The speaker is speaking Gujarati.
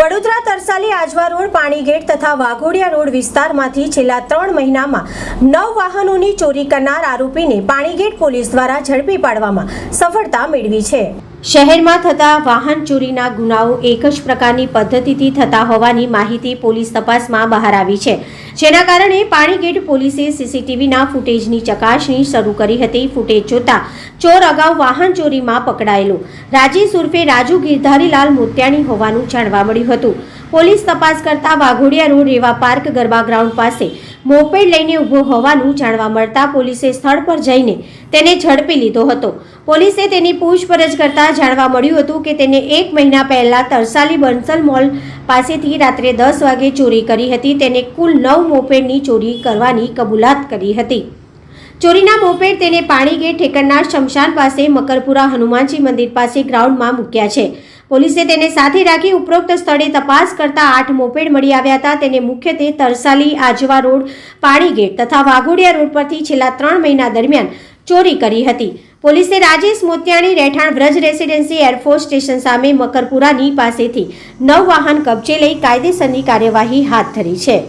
વડોદરા તરસાલી આજવા રોડ પાણીગેટ તથા વાઘોડિયા રોડ વિસ્તારમાંથી છેલ્લા ત્રણ મહિનામાં નવ વાહનોની ચોરી કરનાર આરોપીને પાણીગેટ પોલીસ દ્વારા ઝડપી પાડવામાં સફળતા મેળવી છે. શહેરમાં થતા વાહન ચોરીના ગુનાઓ એક જ પ્રકારની પદ્ધતિથી થતા હોવાની માહિતી પોલીસ તપાસમાં બહાર આવી છે. જેના કારણે પાણીગેટ પોલીસે સીસીટીવીના ફૂટેજની ચકાસણી શરૂ કરી હતી. ફૂટેજ જોતા ચોર અગાઉ વાહન ચોરીમાં પકડાયેલો. રાજી સુરફે રાજુ ગિરધારીલાલ મોતિયાણી હોવાનું જાણવા મળ્યું હતું. પોલીસ તપાસ કરતા Waghodia road Reva park garba ground પાસે મોપેડ લઈને ઊભો હોવાનું જાણવા મળતા પોલીસે સ્થળ પર જઈને તેને ઝડપી લીધો હતો. પોલીસે તેની પૂછપરછ કરતા જાણવા મળ્યું હતું કે તેને એક મહિના પહેલા તરસાલી બંસલ મોલ પાસેથી રાત્રે દસ વાગે ચોરી કરી હતી. તેને કુલ નવ મોપેડની ચોરી કરવાની કબૂલાત કરી હતી. ચોરીના મોપેડ તેને પાણીગેટ ઠેકરના શમશાન પાસે મકરપુરા હનુમાનજી મંદિર પાસે ગ્રાઉન્ડમાં મૂક્યા છે. પોલીસે તેને સાથે રાખી ઉપરોક્ત સ્થળે તપાસ કરતા આઠ મોપેડ મળી આવ્યા હતા. તેને મુખ્યત્વે તરસાલી, આજવા રોડ પાણીગેટ તથા વાઘોડિયા રોડ પરથી છેલ્લા ત્રણ મહિના દરમિયાન ચોરી કરી હતી. પોલીસે રાજેશ મોતિયાણી, રહેઠાણ વ્રજ રેસિડેન્સી, એરફોર્સ સ્ટેશન સામે મકરપુરાની પાસેથી નવ વાહન કબજે લઈ કાયદેસરની કાર્યવાહી હાથ ધરી છે.